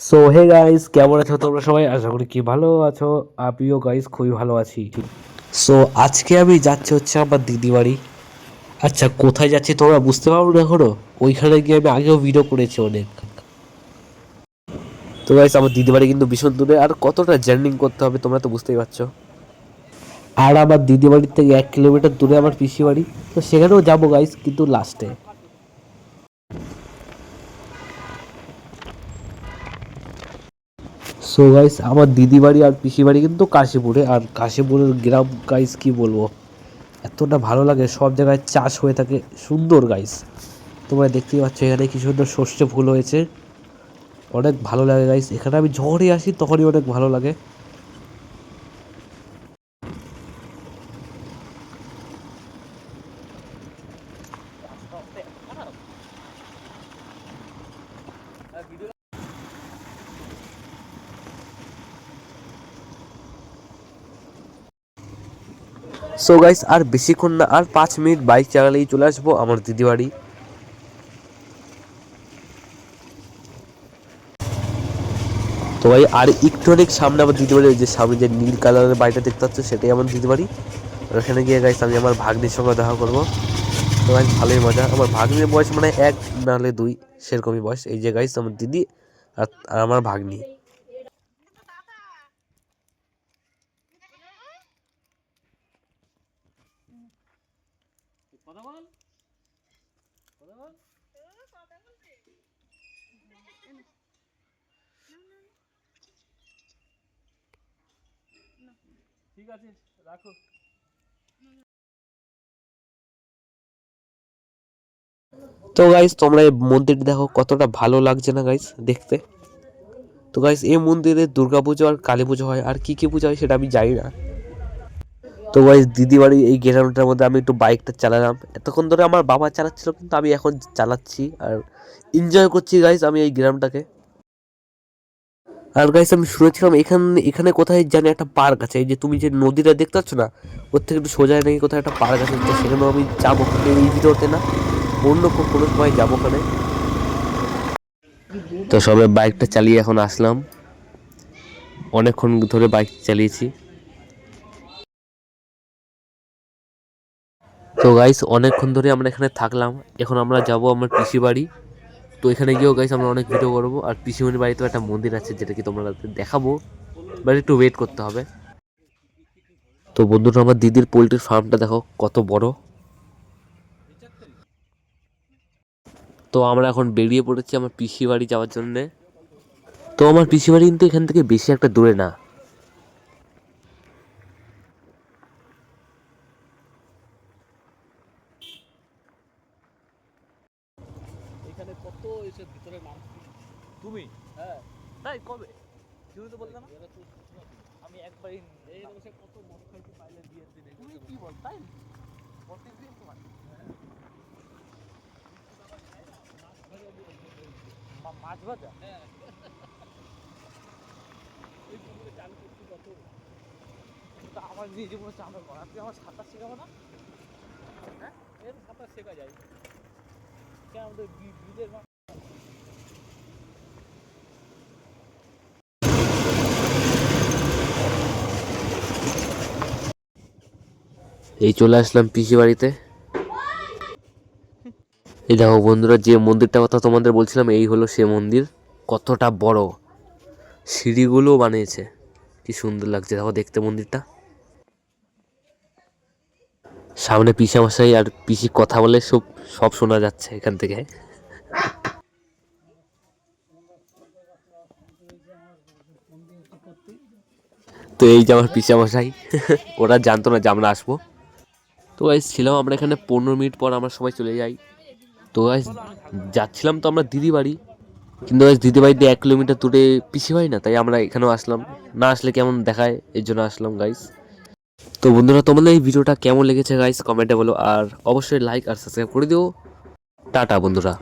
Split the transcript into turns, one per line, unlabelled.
So hey guys কেমন আছো তোমরা সবাই? আশা করি কি ভালো আছো? আমিও গাইস খুবই ভালো আছি। সো আজকে আমি যাচ্ছি হচ্ছে আমার দিদি বাড়ি। আচ্ছা কোথায় যাচ্ছি তোমরা বুঝতে পারো না এখনও? ওইখানে গিয়ে আমি আগেও ভিডিও করেছি অনেক। তো গাইস আমার দিদি বাড়ি কিন্তু ভীষণ দূরে। আর কতটা জার্নিং করতে হবে তোমরা তো বুঝতেই পারছ। আর আমার দিদি বাড়ির থেকে এক কিলোমিটার দূরে আমার পিসি বাড়ি। তো সেখানেও যাব গাইস কিন্তু লাস্টে সো গাইস আমার দিদি বাড়ি আর পিসি বাড়ি কিন্তু কাশীপুরে। আর কাশীপুরের গ্রাম গাইস কি বলব? এতটা ভালো লাগে, সব জায়গায় চাষ হয়ে থাকে। সুন্দর গাইস তোমরা দেখতেই পাচ্ছ এখানে কি সুন্দর সর্ষে ফুল হয়েছে। অনেক ভালো লাগে গাইস এখানে আমি ঝড়ে আসি তখনই অনেক ভালো লাগে। সো গাইস আর বেশিক্ষণ না, আর পাঁচ মিনিট বাইক চালালেই চলে আসব আমার দিদি বাড়ি। তো ভাই, আর একটু অনেক সামনে আমার দিদি বাড়ি যে সামনে যে নীল কালারের বাড়িটা দেখতে পাচ্ছ, সেটাই আমার দিদি বাড়ি। আর ওখানে গিয়ে গাইস আমি আমার ভাগ্নির সঙ্গে দেখা করব। তো গাইস ভালোই মজা। আমার ভাগ্নির বয়স মানে এক নাহলে দুই, সেরকমই বয়স। এই যে গাইস আমার দিদি আর আমার ভাগ্নি।
ঠিক আছে, রাখো।
তো গাইস তোমরা এই মন্দিরটা দেখো, কতটা ভালো লাগছে না গাইস দেখতে। তো গাইস এই মন্দিরে দুর্গাপুজো আর কালী পুজো হয়, আর কি কি পুজো হয় সেটা আমি জানি না। তো গাইস দিদি বাড়ি এই গ্রাউন্ডটার মধ্যে আমি একটু বাইকটা চালালাম। এতক্ষণ ধরে আমার বাবা চালাচ্ছিল, কিন্তু আমি এখন চালাচ্ছি আর এনজয় করছি গাইস আমি এই গ্রামটাকে আর গাইস আমি শুনেছিলাম এখানে এখানে কোথায় জানি একটা পার্ক আছে। এই যে তুমি যে নদীটা দেখতে পাচ্ছ না, ওর থেকে একটু সোজা নাকি কোথায় একটা পার্ক আছে, তো সেখানেও আমি যাব। কিন্তু এই ভিডিওতে না, অন্য কোনো সময় যাব ওখানে। তো সবে বাইকটা চালিয়ে এখন আসলাম। অনেকক্ষণ ধরে বাইক চালিয়েছি। তো গাইস অনেকক্ষণ ধরে আমরা এখানে থাকলাম। এখন আমরা যাব আমার পিসি বাড়ি। তো এখানে গিয়েও গাইস আমরা অনেক ভিডিও করব। আর পিসিমণির বাড়িতেও একটা মন্দির আছে, যেটা কি তোমরা দেখাবো। বাট একটু ওয়েট করতে হবে। তো বন্ধুরা, আমার দিদির পোলট্রির ফার্মটা দেখো, কত বড়। তো আমরা এখন বেরিয়ে পড়েছি আমার পিসি বাড়ি যাওয়ার জন্যে। তো আমার পিসি বাড়ি কিন্তু এখান থেকে বেশি একটা দূরে না।
এখানে কত এসে ভিতরে নাম তুমি? হ্যাঁ। তাই কবে? তুমি তো বললে না। আমি একবারই এই বসে কত মদ খাইতে পাইলে বিয়ের দিনে তুমি কি বল তাই? প্রত্যেকদিন তোমার। মাছ ভাজা? হ্যাঁ। এই পুকুরে চান কত? তা আমার নিজে মনে হচ্ছে আমার ঘর তুই আমার সাঁতার শেখাবো না? হ্যাঁ? এর সাঁতার শেখা যায়। আমাদের
এই চলে আসলাম পিসি বাড়িতে। এই দেখো বন্ধুরা, যে মন্দিরটা কথা তোমাদের বলছিলাম, এই হলো সে মন্দির। কতটা বড়। সিঁড়িগুলো বানিয়েছে। কি সুন্দর লাগছে, দেখো দেখতে মন্দিরটা। সামনে মশাই আর পিসি কথা বলে সব সব শোনা যাচ্ছে এখান থেকে। তো এই যে আমার মশাই, ওরা জানতো না যে আমরা আসব। তো গাইজ ছিলাম আমরা এখানে পনেরো মিনিট পর আমরা সবাই চলে যাই। তো গাইজ যাচ্ছিলাম তো আমরা দিদি বাড়ি। কিন্তু গাইজ দিদি বাড়িতে এক কিলোমিটার দূরে পিসি হয় না, তাই আমরা এখানেও আসলাম। না আসলে কেমন দেখায়, এর জন্য আসলাম গাইজ তো বন্ধুরা, তোমাদের এই ভিডিওটা কেমন লেগেছে গাইস কমেন্টে বলো, আর অবশ্যই লাইক আর সাবস্ক্রাইব করে দিও। টাটা বন্ধুরা।